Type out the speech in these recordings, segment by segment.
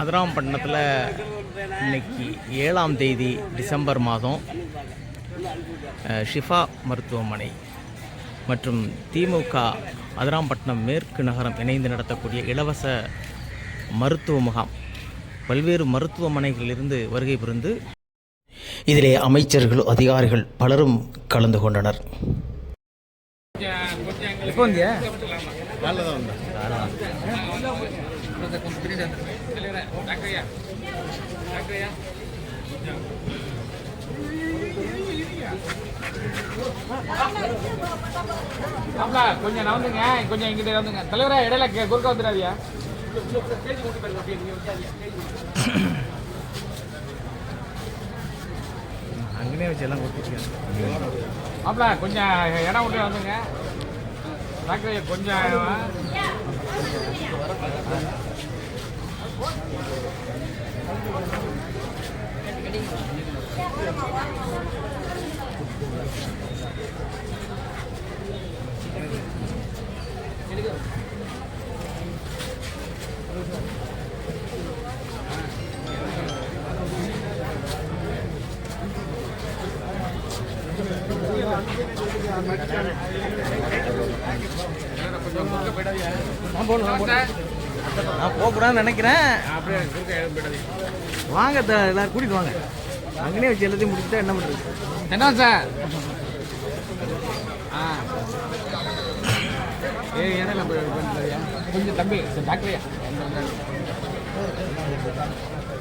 அதிராம்பட்டினத்தில் இன்னைக்கு ஏழாம் தேதி டிசம்பர் மாதம் ஷிஃபா மருத்துவமனை மற்றும் திமுக அதிராம்பட்டினம் மேற்கு நகரம் இணைந்து நடத்தக்கூடிய இலவச மருத்துவ முகாம். பல்வேறு மருத்துவமனைகளிலிருந்து வருகை புரிந்து இதிலே அமைச்சர்கள் அதிகாரிகள் பலரும் கலந்து கொண்டனர். எப்போ ஆப்ல கொஞ்சம் நவந்துங்க கொஞ்சம் இங்கிட்ட வந்துங்க தலைவரா இடையில குறுக்க வந்துடாதியா அங்கனே வச்சு எல்லாம் கொடுத்துருக்கேன் ஆப்ல கொஞ்சம் இடம் விட்டு வந்துங்க டாக்டர் கொஞ்சம் நான் போகணும் நான் போகணும். நான் போகக்கூடாதுன்னு நினைக்கிறேன். அப்படியே வாங்க எல்லாரும் கூட்டிட்டு வாங்க. அங்கனே வச்சு எல்லாத்தையும் முடிச்சுட்டா என்ன பண்ணுறது என்ன சார்? ஆ. ஏ பண்ணுறியா கொஞ்சம் தம்பி டாக்டரையா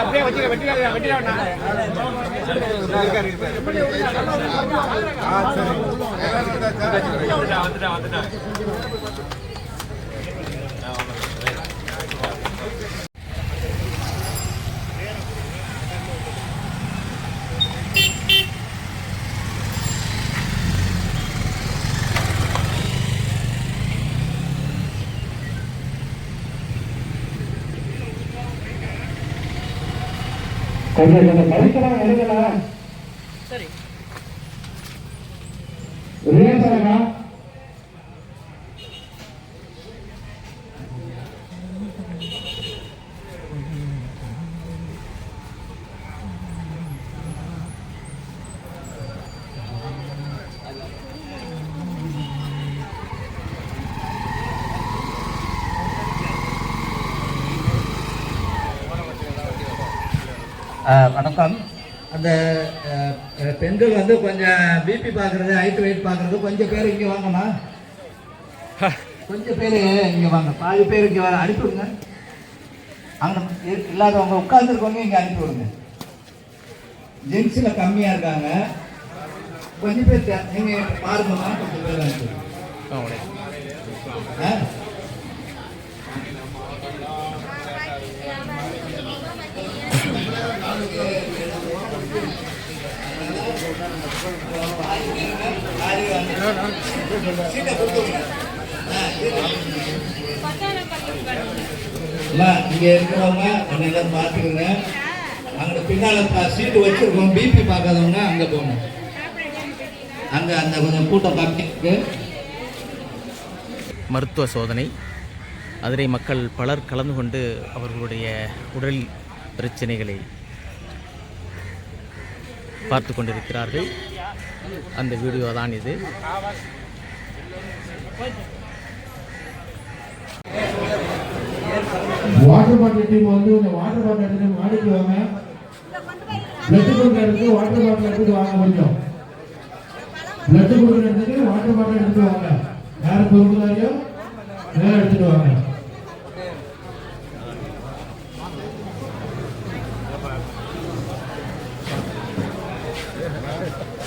அப்படியே வச்சுக்க வெட்டிக்காத வெட்டிக்காத கொஞ்சம் கொஞ்சம் படிக்கலாம் எழுதலாம் சரி வணக்கம். அந்த பெண்கள் வந்து கொஞ்சம் பிபி பார்க்கறது ஹைட் வெயிட் பார்க்கறது கொஞ்சம் பேர் இங்கே வாங்கம்மா. கொஞ்சம் பேர் இங்கே வாங்க. பாதி பேர் இங்கே வர அனுப்பி விடுங்க. அங்கே இல்லாதவங்க உட்காந்துருக்கவங்க இங்கே அனுப்பி விடுங்க. ஜென்ஸில் கம்மியாக இருக்காங்க. கொஞ்சம் பேர் தே- நீங்க பாருங்கம்மா கொஞ்சம் பேர் அனுப்பி விடுங்க. ஆ அம்மா, இங்க இருக்கிறவங்க கொஞ்சம் எல்லாரும் பார்த்துக்கோங்க. அங்கே பின்னால சீட்டு வச்சிருக்கோம். பிபி பார்க்காதவங்க அங்க போகணும் அங்க அந்த கொஞ்சம் கூட்டம் கம்மிக்கு மருத்துவ சோதனை. அதிரை மக்கள் பலர் கலந்து கொண்டு அவர்களுடைய உடல் பிரச்சனைகளை பார்த்து கொண்டிருக்கிறார்கள் அந்த வீடியோ தான் இது. வாட்டர் பாட்டில் டீம் வந்து இந்த வாட்டர் பாட்டில் எடுத்து மாடிக்கு வாங்க. பிளட் கொடுக்கறதுக்கு வாட்டர் பாட்டில் எடுத்து வாங்க முடியும் பிளட் கொடுக்கறதுக்கு வாட்டர் பாட்டில் எடுத்து வாங்க. யார் கொடுக்குறாரியோ மேலே எடுத்துட்டு வாங்க.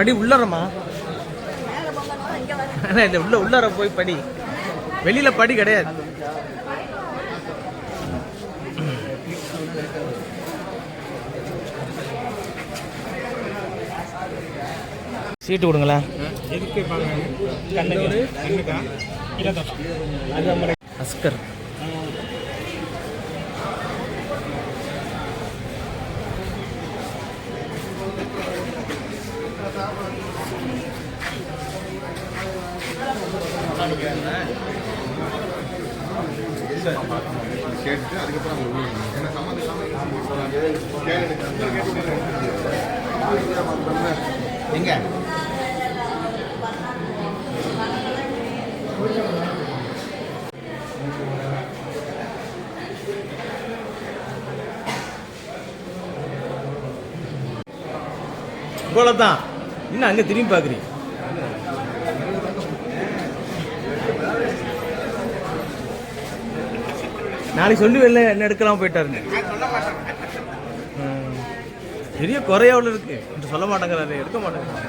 படி உள்ளறமா இல்லை உள்ள உள்ளார போய் படி. வெளியில படி கிடையாது. சீட்டு கொடுங்களேன் அஸ்கர். கேட்டு அதுக்கப்புறம் அவங்க உள்ள ஏன்னா சம்மந்தம் இல்லாம எங்க? இவ்வளோதான் இன்னும் அங்கே திரும்பி பார்க்குறீங்க நாளைக்கு சொல்லி என்ன எடுக்கலாம் போயிட்டாருன்னு. ம். பெரிய குறையாவில் இருக்கு. என்று சொல்ல மாட்டேங்கிறாரு எடுக்க மாட்டேங்கிறாரு.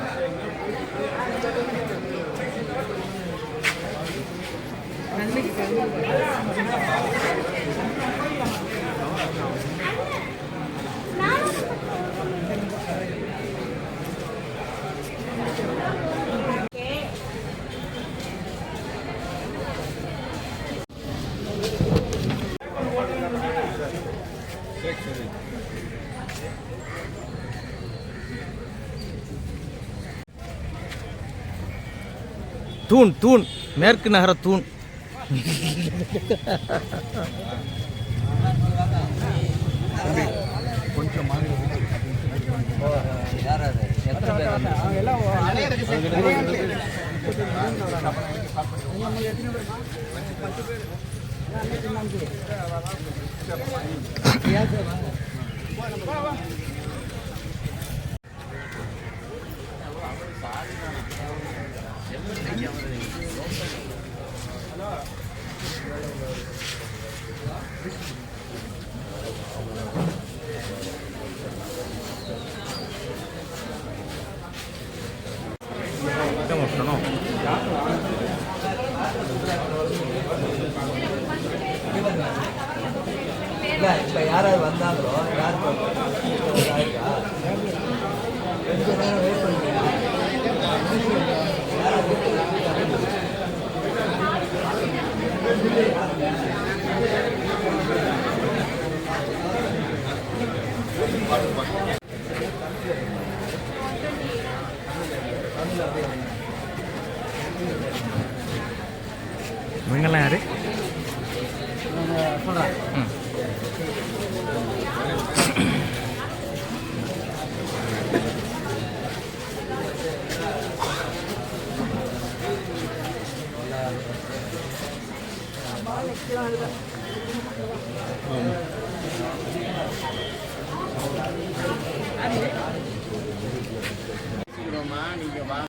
தூண் தூண். மேற்கு நகர தூண். இப்போ யாராவது வந்தாங்களோ யார் கொஞ்ச நேரம் வெயிட் பண்ணுங்க இவங்கெல்லாம் யாரு ம்.